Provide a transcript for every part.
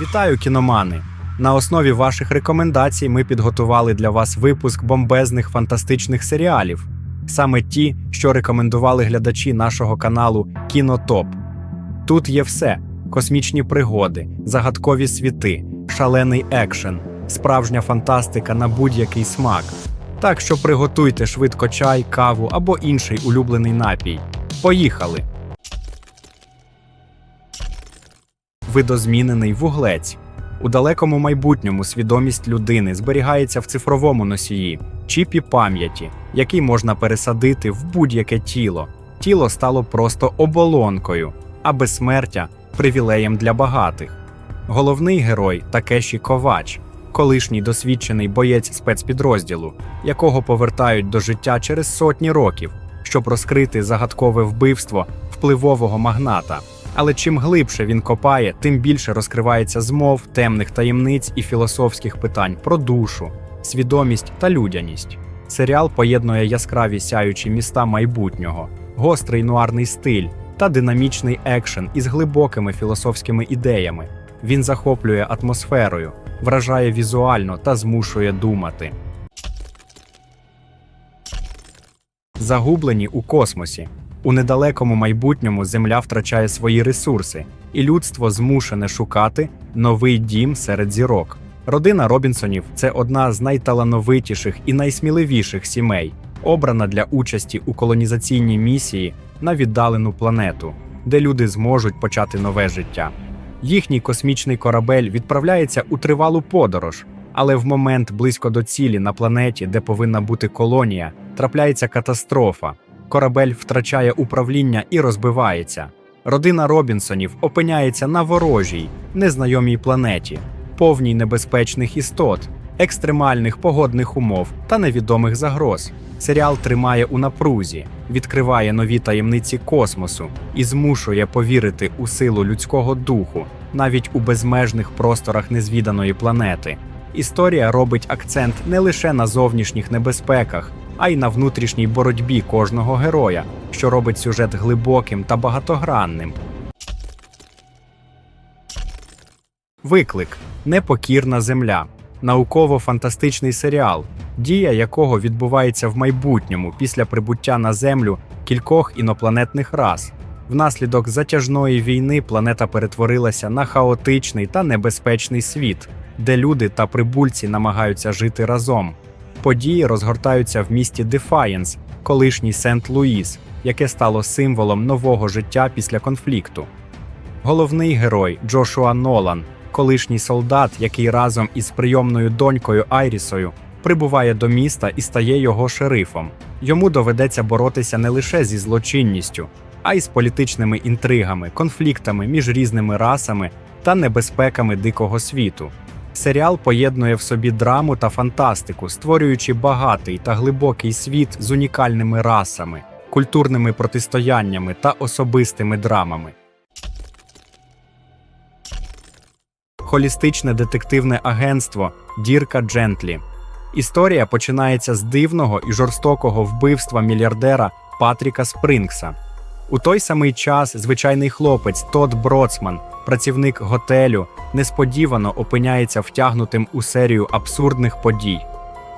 Вітаю, кіномани! На основі ваших рекомендацій ми підготували для вас випуск бомбезних фантастичних серіалів, саме ті, що рекомендували глядачі нашого каналу Кінотоп. Тут є все: космічні пригоди, загадкові світи, шалений екшен, справжня фантастика на будь-який смак. Так що приготуйте швидко чай, каву або інший улюблений напій. Поїхали! Видозмінений вуглець. У далекому майбутньому свідомість людини зберігається в цифровому носії, чіпі пам'яті, який можна пересадити в будь-яке тіло. Тіло стало просто оболонкою, а безсмертя привілеєм для багатих. Головний герой Такеші Ковач, колишній досвідчений боєць спецпідрозділу, якого повертають до життя через сотні років, щоб розкрити загадкове вбивство впливового магната. Але чим глибше він копає, тим більше розкривається змов, темних таємниць і філософських питань про душу, свідомість та людяність. Серіал поєднує яскраві сяючі міста майбутнього, гострий нуарний стиль та динамічний екшен із глибокими філософськими ідеями. Він захоплює атмосферою, вражає візуально та змушує думати. Загублені у космосі. У недалекому майбутньому Земля втрачає свої ресурси, і людство змушене шукати новий дім серед зірок. Родина Робінсонів це одна з найталановитіших і найсміливіших сімей, обрана для участі у колонізаційній місії на віддалену планету, де люди зможуть почати нове життя. Їхній космічний корабель відправляється у тривалу подорож, але в момент близько до цілі на планеті, де повинна бути колонія, трапляється катастрофа. Корабель втрачає управління і розбивається. Родина Робінсонів опиняється на ворожій, незнайомій планеті, повній небезпечних істот, екстремальних погодних умов та невідомих загроз. Серіал тримає у напрузі, відкриває нові таємниці космосу і змушує повірити у силу людського духу навіть у безмежних просторах незвіданої планети. Історія робить акцент не лише на зовнішніх небезпеках, а й на внутрішній боротьбі кожного героя, що робить сюжет глибоким та багатогранним. Виклик Непокірна земля. Науково-фантастичний серіал, дія якого відбувається в майбутньому після прибуття на Землю кількох інопланетних рас. Внаслідок затяжної війни планета перетворилася на хаотичний та небезпечний світ, де люди та прибульці намагаються жити разом. Події розгортаються в місті Дефаєнс, колишній Сент-Луїс, яке стало символом нового життя після конфлікту. Головний герой Джошуа Нолан, колишній солдат, який разом із прийомною донькою Айрісою прибуває до міста і стає його шерифом. Йому доведеться боротися не лише зі злочинністю, а й з політичними інтригами, конфліктами між різними расами та небезпеками дикого світу. Серіал поєднує в собі драму та фантастику, створюючи багатий та глибокий світ з унікальними расами, культурними протистояннями та особистими драмами. Холістичне детективне агентство Дірка Джентлі. Історія починається з дивного і жорстокого вбивства мільярдера Патріка Спрингса. У той самий час звичайний хлопець Тодд Броцман, працівник готелю, несподівано опиняється втягнутим у серію абсурдних подій.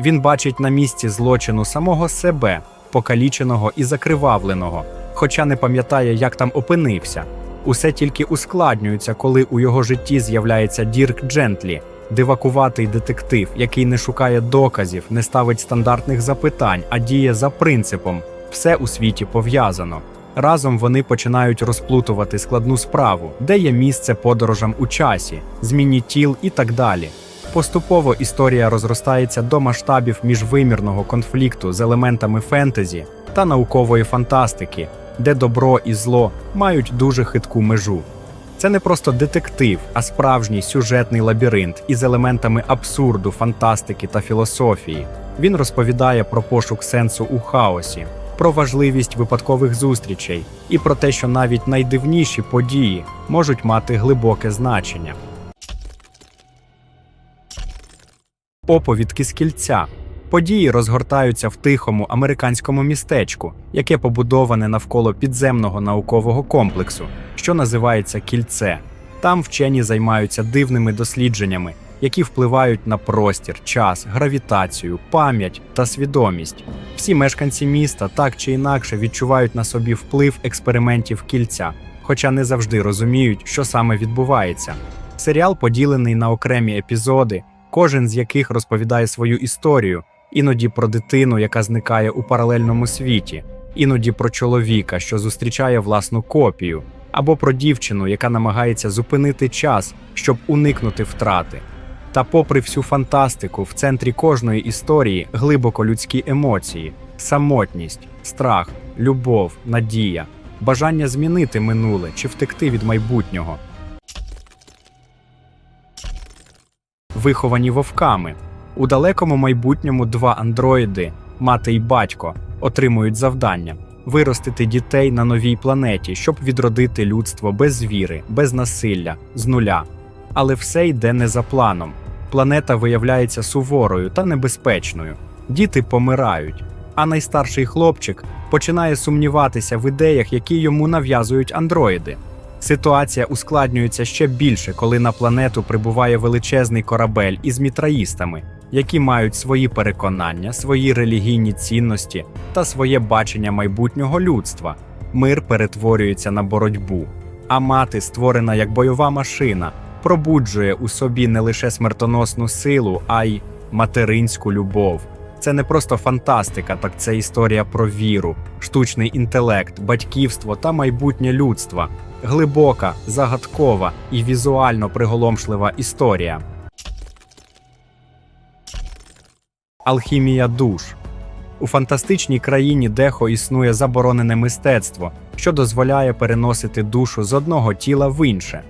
Він бачить на місці злочину самого себе, покаліченого і закривавленого, хоча не пам'ятає, як там опинився. Усе тільки ускладнюється, коли у його житті з'являється Дірк Джентлі, дивакуватий детектив, який не шукає доказів, не ставить стандартних запитань, а діє за принципом все у світі пов'язано. Разом вони починають розплутувати складну справу, де є місце подорожам у часі, зміні тіл і так далі. Поступово історія розростається до масштабів міжвимірного конфлікту з елементами фентезі та наукової фантастики, де добро і зло мають дуже хитку межу. Це не просто детектив, а справжній сюжетний лабіринт із елементами абсурду, фантастики та філософії. Він розповідає про пошук сенсу у хаосі, про важливість випадкових зустрічей і про те, що навіть найдивніші події можуть мати глибоке значення. Оповідки з кільця. Події розгортаються в тихому американському містечку, яке побудоване навколо підземного наукового комплексу, що називається Кільце. Там вчені займаються дивними дослідженнями, які впливають на простір, час, гравітацію, пам'ять та свідомість. Всі мешканці міста так чи інакше відчувають на собі вплив експериментів кільця, хоча не завжди розуміють, що саме відбувається. Серіал поділений на окремі епізоди, кожен з яких розповідає свою історію, іноді про дитину, яка зникає у паралельному світі, іноді про чоловіка, що зустрічає власну копію, або про дівчину, яка намагається зупинити час, щоб уникнути втрати. Та, попри всю фантастику, в центрі кожної історії глибоко людські емоції, самотність, страх, любов, надія, бажання змінити минуле чи втекти від майбутнього. Виховані вовками. У далекому майбутньому два андроїди, мати й батько, отримують завдання виростити дітей на новій планеті, щоб відродити людство без віри, без насилля, з нуля. Але все йде не за планом. Планета виявляється суворою та небезпечною. Діти помирають, а найстарший хлопчик починає сумніватися в ідеях, які йому нав'язують андроїди. Ситуація ускладнюється ще більше, коли на планету прибуває величезний корабель із мітраїстами, які мають свої переконання, свої релігійні цінності та своє бачення майбутнього людства. Мир перетворюється на боротьбу, а мати, створена як бойова машина, пробуджує у собі не лише смертоносну силу, а й материнську любов. Це не просто фантастика, так це історія про віру, штучний інтелект, батьківство та майбутнє людства. Глибока, загадкова і візуально приголомшлива історія. Алхімія душ у фантастичній країні Дехо існує заборонене мистецтво, що дозволяє переносити душу з одного тіла в інше.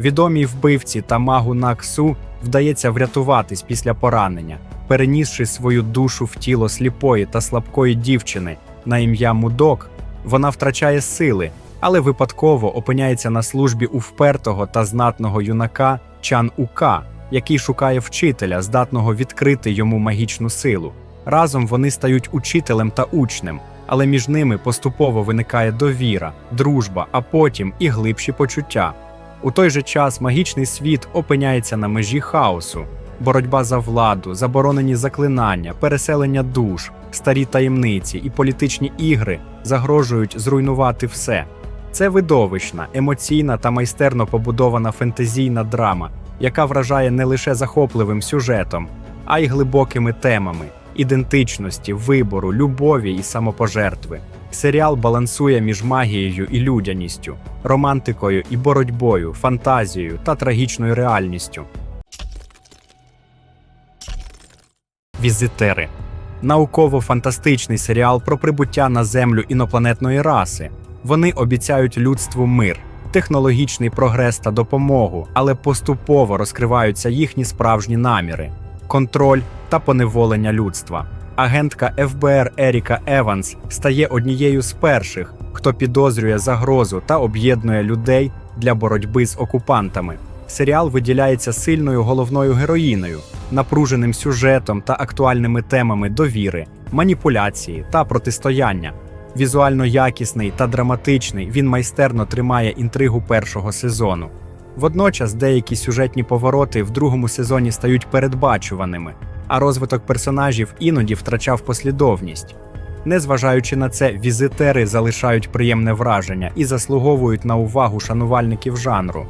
Відомій вбивці та магу Наксу вдається врятуватись після поранення, перенісши свою душу в тіло сліпої та слабкої дівчини на ім'я Мудок, вона втрачає сили, але випадково опиняється на службі у впертого та знатного юнака Чан Ука, який шукає вчителя, здатного відкрити йому магічну силу. Разом вони стають учителем та учнем, але між ними поступово виникає довіра, дружба, а потім і глибші почуття. У той же час магічний світ опиняється на межі хаосу, боротьба за владу, заборонені заклинання, переселення душ, старі таємниці і політичні ігри загрожують зруйнувати все. Це видовищна, емоційна та майстерно побудована фентезійна драма, яка вражає не лише захопливим сюжетом, а й глибокими темами ідентичності, вибору, любові і самопожертви. Серіал балансує між магією і людяністю, романтикою і боротьбою, фантазією та трагічною реальністю. Візитери науково-фантастичний серіал про прибуття на землю інопланетної раси. Вони обіцяють людству мир, технологічний прогрес та допомогу, але поступово розкриваються їхні справжні наміри, контроль та поневолення людства. Агентка ФБР Еріка Еванс стає однією з перших, хто підозрює загрозу та об'єднує людей для боротьби з окупантами. Серіал виділяється сильною головною героїною, напруженим сюжетом та актуальними темами довіри, маніпуляції та протистояння. Візуально якісний та драматичний, він майстерно тримає інтригу першого сезону. Водночас деякі сюжетні повороти в другому сезоні стають передбачуваними, а розвиток персонажів іноді втрачав послідовність. Незважаючи на це, візитери залишають приємне враження і заслуговують на увагу шанувальників жанру.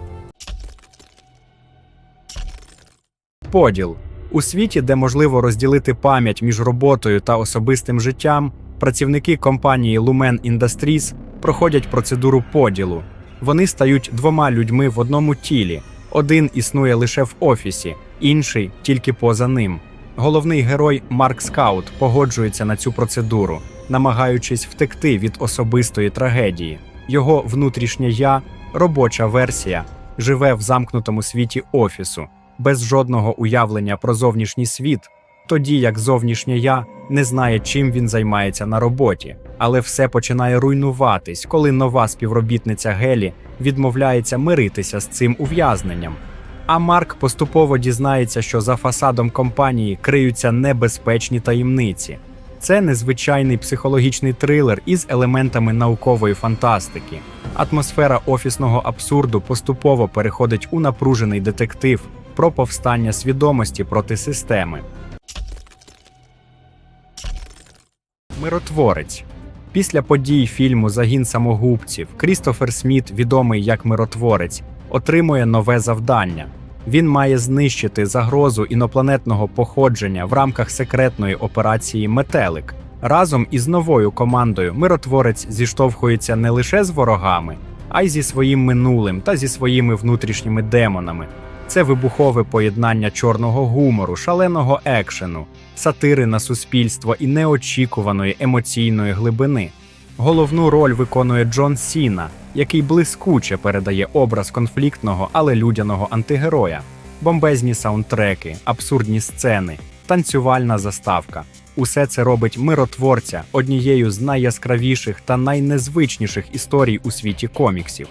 Поділ у світі, де можливо розділити пам'ять між роботою та особистим життям, працівники компанії Lumen Industries проходять процедуру поділу. Вони стають двома людьми в одному тілі. Один існує лише в офісі, інший тільки поза ним. Головний герой Марк Скаут погоджується на цю процедуру, намагаючись втекти від особистої трагедії. Його внутрішнє я, робоча версія, живе в замкнутому світі офісу, без жодного уявлення про зовнішній світ, тоді як зовнішнє я не знає, чим він займається на роботі. Але все починає руйнуватись, коли нова співробітниця Гелі відмовляється миритися з цим ув'язненням. А Марк поступово дізнається, що за фасадом компанії криються небезпечні таємниці. Це незвичайний психологічний трилер із елементами наукової фантастики. Атмосфера офісного абсурду поступово переходить у напружений детектив про повстання свідомості проти системи. Миротворець. Після подій фільму Загін самогубців Крістофер Сміт, відомий як миротворець, отримує нове завдання. Він має знищити загрозу інопланетного походження в рамках секретної операції Метелик. Разом із новою командою миротворець зіштовхується не лише з ворогами, а й зі своїм минулим та зі своїми внутрішніми демонами. Це вибухове поєднання чорного гумору, шаленого екшену, сатири на суспільство і неочікуваної емоційної глибини. Головну роль виконує Джон Сіна, який блискуче передає образ конфліктного, але людяного антигероя, бомбезні саундтреки, абсурдні сцени, танцювальна заставка. Усе це робить миротворця однією з найяскравіших та найнезвичніших історій у світі коміксів.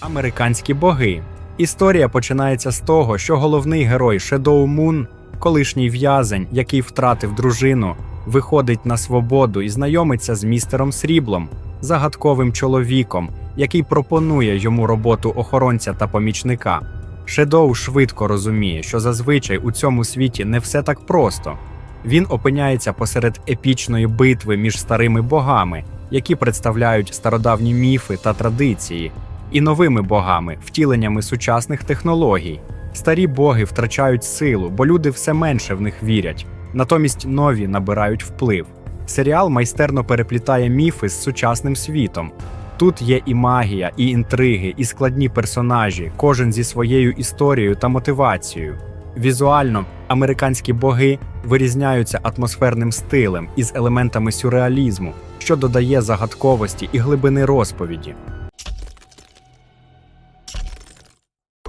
Американські боги. Історія починається з того, що головний герой Шедоу Мун, колишній в'язень, який втратив дружину, виходить на свободу і знайомиться з містером Сріблом, загадковим чоловіком, який пропонує йому роботу охоронця та помічника. Шедоу швидко розуміє, що зазвичай у цьому світі не все так просто. Він опиняється посеред епічної битви між старими богами, які представляють стародавні міфи та традиції, і новими богами, втіленнями сучасних технологій. Старі боги втрачають силу, бо люди все менше в них вірять. Натомість нові набирають вплив. Серіал майстерно переплітає міфи з сучасним світом. Тут є і магія, і інтриги, і складні персонажі, кожен зі своєю історією та мотивацією. Візуально американські боги вирізняються атмосферним стилем із елементами сюрреалізму, що додає загадковості і глибини розповіді.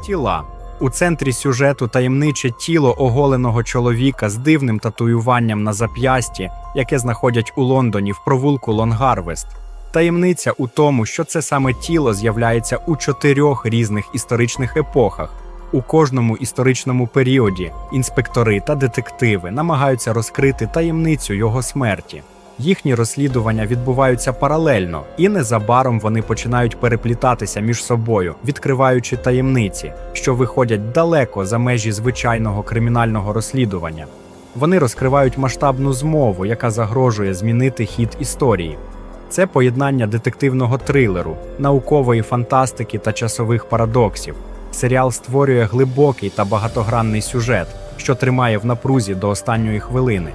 Тіла у центрі сюжету таємниче тіло оголеного чоловіка з дивним татуюванням на зап'ясті, яке знаходять у Лондоні в провулку Лонгарвест. Таємниця у тому, що це саме тіло з'являється у чотирьох різних історичних епохах. У кожному історичному періоді інспектори та детективи намагаються розкрити таємницю його смерті. Їхні розслідування відбуваються паралельно, і незабаром вони починають переплітатися між собою, відкриваючи таємниці, що виходять далеко за межі звичайного кримінального розслідування. Вони розкривають масштабну змову, яка загрожує змінити хід історії. Це поєднання детективного трилеру, наукової фантастики та часових парадоксів. Серіал створює глибокий та багатогранний сюжет, що тримає в напрузі до останньої хвилини.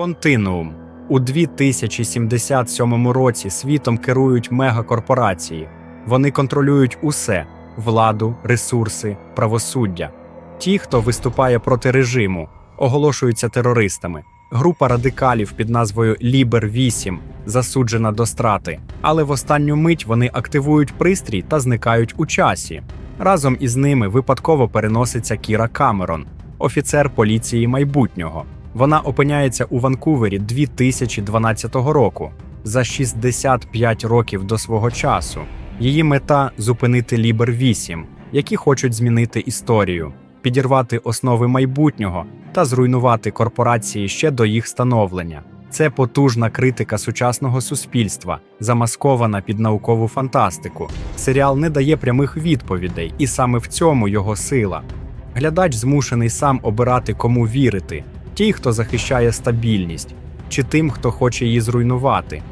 Континуум у 2077 році світом керують мегакорпорації. Вони контролюють усе владу, ресурси, правосуддя. Ті, хто виступає проти режиму, оголошуються терористами. Група радикалів під назвою Лібер 8 засуджена до страти, але в останню мить вони активують пристрій та зникають у часі. Разом із ними випадково переноситься Кіра Камерон, офіцер поліції майбутнього. Вона опиняється у Ванкувері 2012 року за 65 років до свого часу. Її мета зупинити Лібер 8 які хочуть змінити історію, підірвати основи майбутнього та зруйнувати корпорації ще до їх становлення. Це потужна критика сучасного суспільства, замаскована під наукову фантастику. Серіал не дає прямих відповідей, і саме в цьому його сила. Глядач змушений сам обирати, кому вірити: тій, хто захищає стабільність, чи тим, хто хоче її зруйнувати.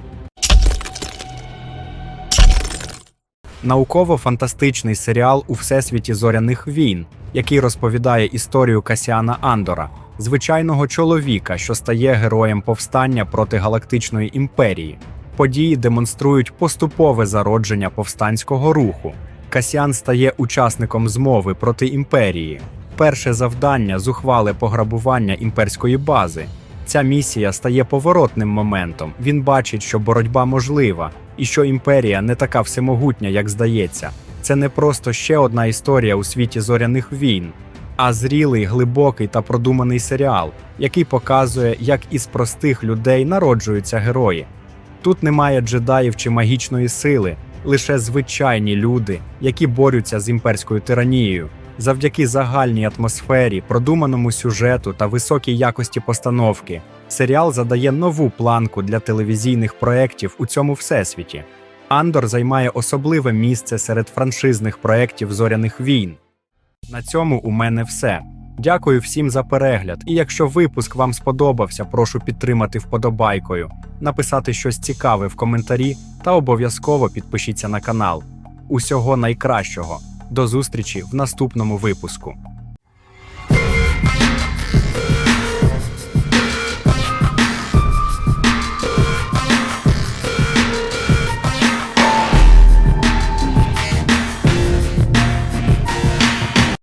Науково-фантастичний серіал у всесвіті зоряних війн, який розповідає історію Касіана Андора, звичайного чоловіка, що стає героєм повстання проти галактичної імперії. Події демонструють поступове зародження повстанського руху. Касіан стає учасником змови проти імперії. Перше завдання зухвале пограбування імперської бази. Ця місія стає поворотним моментом. Він бачить, що боротьба можлива, і що імперія не така всемогутня, як здається. Це не просто ще одна історія у світі зоряних війн, а зрілий, глибокий та продуманий серіал, який показує, як із простих людей народжуються герої. Тут немає джедаїв чи магічної сили, лише звичайні люди, які борються з імперською тиранією. Завдяки загальній атмосфері, продуманому сюжету та високій якості постановки, серіал задає нову планку для телевізійних проєктів у цьому всесвіті. Андор займає особливе місце серед франшизних проєктів зоряних війн. На цьому у мене все. Дякую всім за перегляд. І якщо випуск вам сподобався, прошу підтримати вподобайкою, написати щось цікаве в коментарі та обов'язково підпишіться на канал. Усього найкращого. До зустрічі в наступному випуску.